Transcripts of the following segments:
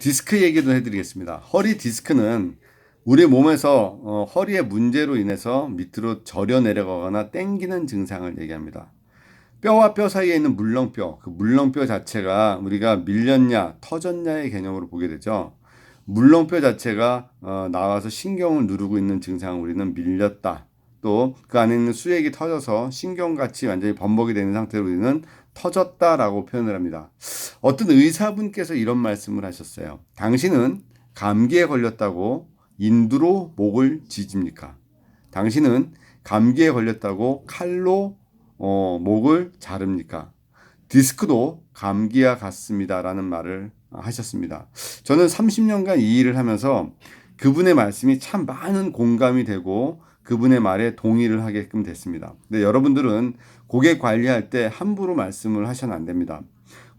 디스크 얘기도 해드리겠습니다. 허리 디스크는 우리 몸에서 어, 허리의 문제로 인해서 밑으로 절여 내려가거나 땡기는 증상을 얘기합니다. 뼈와 뼈 사이에 있는 물렁뼈, 그 물렁뼈 자체가 우리가 밀렸냐, 터졌냐의 개념으로 보게 되죠. 물렁뼈 자체가 어, 나와서 신경을 누르고 있는 증상을 우리는 밀렸다. 또 그 안에 있는 수액이 터져서 신경같이 완전히 범벅이 되는 상태로 우리는 터졌다라고 표현을 합니다. 어떤 의사분께서 이런 말씀을 하셨어요. 당신은 감기에 걸렸다고 인두로 목을 지집니까? 당신은 감기에 걸렸다고 칼로 어, 목을 자릅니까? 디스크도 감기와 같습니다라는 말을 하셨습니다. 저는 30년간 이 일을 하면서 그분의 말씀이 참 많은 공감이 되고 그분의 말에 동의를 하게끔 됐습니다. 근데 여러분들은 고객 관리할 때 함부로 말씀을 하셔는 안 됩니다.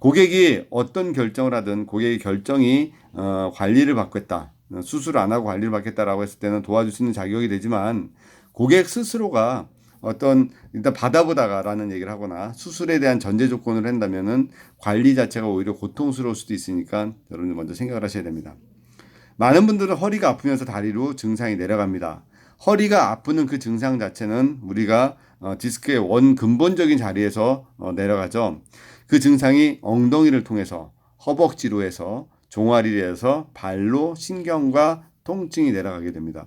고객이 어떤 결정을 하든 고객의 결정이 어, 관리를 받겠다. 수술 안 하고 관리를 받겠다라고 했을 때는 도와줄 수 있는 자격이 되지만 고객 스스로가 어떤 일단 받아보다가라는 얘기를 하거나 수술에 대한 전제 조건을 한다면은 관리 자체가 오히려 고통스러울 수도 있으니까 여러분들 먼저 생각을 하셔야 됩니다. 많은 분들은 허리가 아프면서 다리로 증상이 내려갑니다. 허리가 아프는 그 증상 자체는 우리가 어, 디스크의 원 근본적인 자리에서 어, 내려가죠. 그 증상이 엉덩이를 통해서 허벅지로 해서 종아리에서 발로 신경과 통증이 내려가게 됩니다.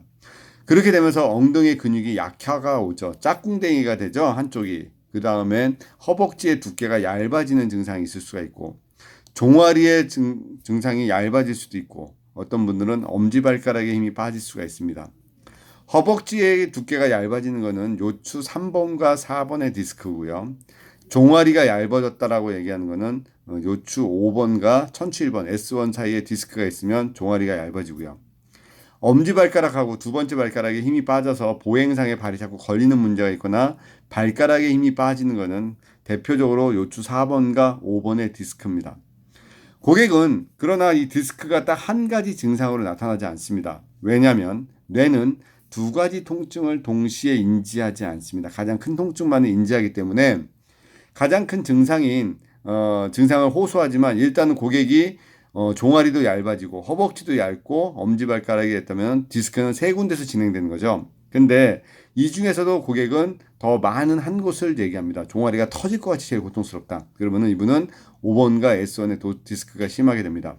그렇게 되면서 엉덩이 근육이 약화가 오죠. 짝꿍댕이가 되죠. 한쪽이. 그 다음엔 허벅지의 두께가 얇아지는 증상이 있을 수가 있고 종아리의 증, 증상이 얇아질 수도 있고 어떤 분들은 엄지발가락에 힘이 빠질 수가 있습니다. 허벅지의 두께가 얇아지는 것은 요추 3번과 4번의 디스크고요. 종아리가 얇아졌다라고 얘기하는 것은 어, 요추 5번과 1007번 S1 사이에 디스크가 있으면 종아리가 얇아지고요. 엄지발가락하고 두 번째 발가락에 힘이 빠져서 보행상에 발이 자꾸 걸리는 문제가 있거나 발가락에 힘이 빠지는 것은 대표적으로 요추 4번과 5번의 디스크입니다. 고객은 그러나 이 디스크가 딱 한 가지 증상으로 나타나지 않습니다. 왜냐하면 뇌는 두 가지 통증을 동시에 인지하지 않습니다. 가장 큰 통증만을 인지하기 때문에 가장 큰 증상인 어, 증상을 호소하지만 일단은 고객이 어, 종아리도 얇아지고 허벅지도 얇고 엄지발가락이 됐다면 디스크는 세 군데서 진행되는 거죠. 근데 이 중에서도 고객은 더 많은 한 곳을 얘기합니다. 종아리가 터질 것 같이 제일 고통스럽다. 그러면은 이분은 5번과 S1의 도 디스크가 심하게 됩니다.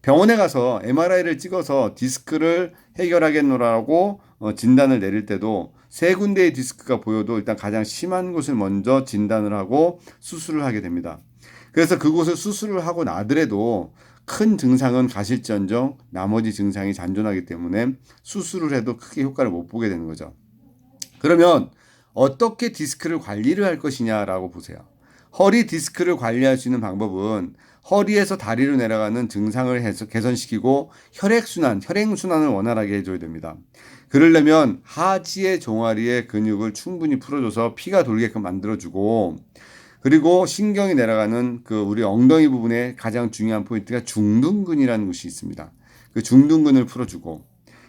병원에 가서 MRI를 찍어서 디스크를 해결하겠노라고 어, 진단을 내릴 때도 세 군데의 디스크가 보여도 일단 가장 심한 곳을 먼저 진단을 하고 수술을 하게 됩니다. 그래서 그곳을 수술을 하고 나더라도 큰 증상은 가실지언정 나머지 증상이 잔존하기 때문에 수술을 해도 크게 효과를 못 보게 되는 거죠. 그러면 어떻게 디스크를 관리를 할 것이냐라고 보세요. 허리 디스크를 관리할 수 있는 방법은 허리에서 다리로 내려가는 증상을 해서 개선시키고 혈액순환, 혈행순환을 원활하게 해줘야 됩니다. 그러려면 하지의 종아리의 근육을 충분히 풀어줘서 피가 돌게끔 만들어주고 그리고 신경이 내려가는 그 우리 엉덩이 부분에 가장 중요한 포인트가 중둔근이라는 곳이 있습니다. 그 중둔근을 풀어주고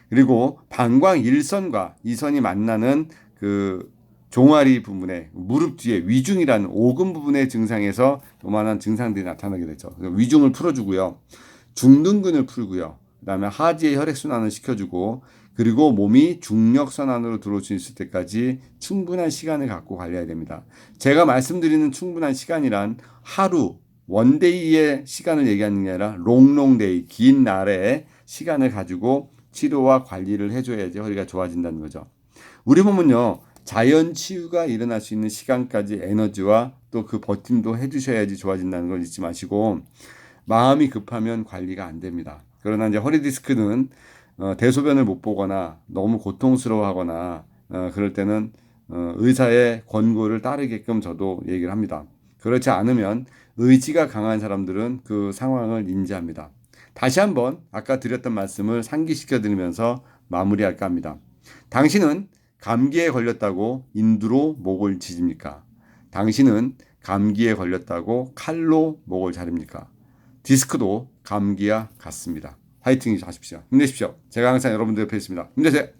그리고 방광 1선과 2선이 만나는 그 종아리 부분에 무릎 뒤에 위중이라는 오금 부분의 증상에서 요만한 증상들이 나타나게 되죠. 위중을 풀어주고요. 중둔근을 풀고요. 그다음에 하지의 혈액 순환을 시켜주고 그리고 몸이 중력선안으로 들어올 수 있을 때까지 충분한 시간을 갖고 관리해야 됩니다. 제가 말씀드리는 충분한 시간이란 하루, 원데이의 시간을 얘기하는 게 아니라 롱롱데이, 긴 날의 시간을 가지고 치료와 관리를 해줘야지 허리가 좋아진다는 거죠. 우리 몸은요, 자연 치유가 일어날 수 있는 시간까지 에너지와 또 그 버팀도 해주셔야지 좋아진다는 걸 잊지 마시고 마음이 급하면 관리가 안 됩니다. 그러나 이제 허리 디스크는 어, 대소변을 못 보거나 너무 고통스러워하거나 어, 그럴 때는 어, 의사의 권고를 따르게끔 저도 얘기를 합니다. 그렇지 않으면 의지가 강한 사람들은 그 상황을 인지합니다. 다시 한번 아까 드렸던 말씀을 상기시켜 드리면서 마무리할까 합니다. 당신은 감기에 걸렸다고 인두로 목을 지집니까? 당신은 감기에 걸렸다고 칼로 목을 자릅니까? 디스크도 감기와 같습니다. 화이팅 하십시오. 힘내십시오. 제가 항상 여러분들 옆에 있습니다. 힘내세요.